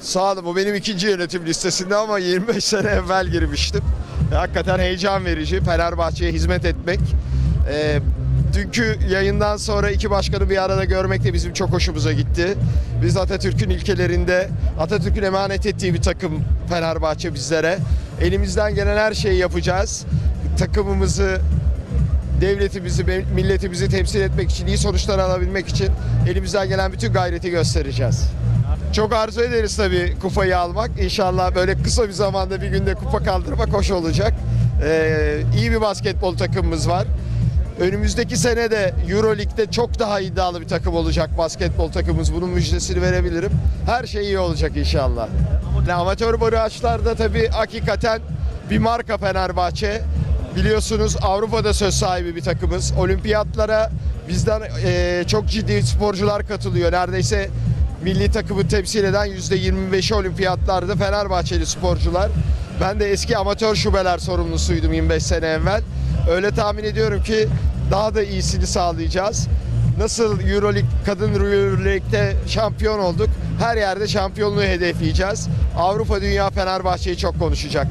Sağ olun. Bu benim ikinci yönetim listesinde ama 25 sene evvel girmiştim. Hakikaten heyecan verici. Fenerbahçe'ye hizmet etmek. Ee, dünkü yayından sonra iki başkanı bir arada görmek de bizim çok hoşumuza gitti. Biz Atatürk'ün ilkelerinde, Atatürk'ün emanet ettiği bir takım Fenerbahçe bizlere. Elimizden gelen her şeyi yapacağız. Takımımızı devletimizi, milletimizi temsil etmek için, iyi sonuçlar alabilmek için elimizden gelen bütün gayreti göstereceğiz. Çok arzu ederiz tabii kupayı almak. İnşallah böyle kısa bir zamanda bir günde kupa kaldırmak hoş olacak. Ee, iyi bir basketbol takımımız var. Önümüzdeki sene de Euroleague'de çok daha iddialı bir takım olacak basketbol takımımız. Bunun müjdesini verebilirim. Her şey iyi olacak inşallah. Yani amatör barajlarda tabii hakikaten bir marka Fenerbahçe. Biliyorsunuz Avrupa'da söz sahibi bir takımız. Olimpiyatlara bizden eee, çok ciddi sporcular katılıyor. Neredeyse milli takımı temsil eden %25'i olimpiyatlarda Fenerbahçeli sporcular. Ben de eski amatör şubeler sorumlusuydum 25 sene evvel. Öyle tahmin ediyorum ki daha da iyisini sağlayacağız. Nasıl Euroleague, kadın Euroleague'de şampiyon olduk. Her yerde şampiyonluğu hedefleyeceğiz. Avrupa Dünya Fenerbahçe'yi çok konuşacak.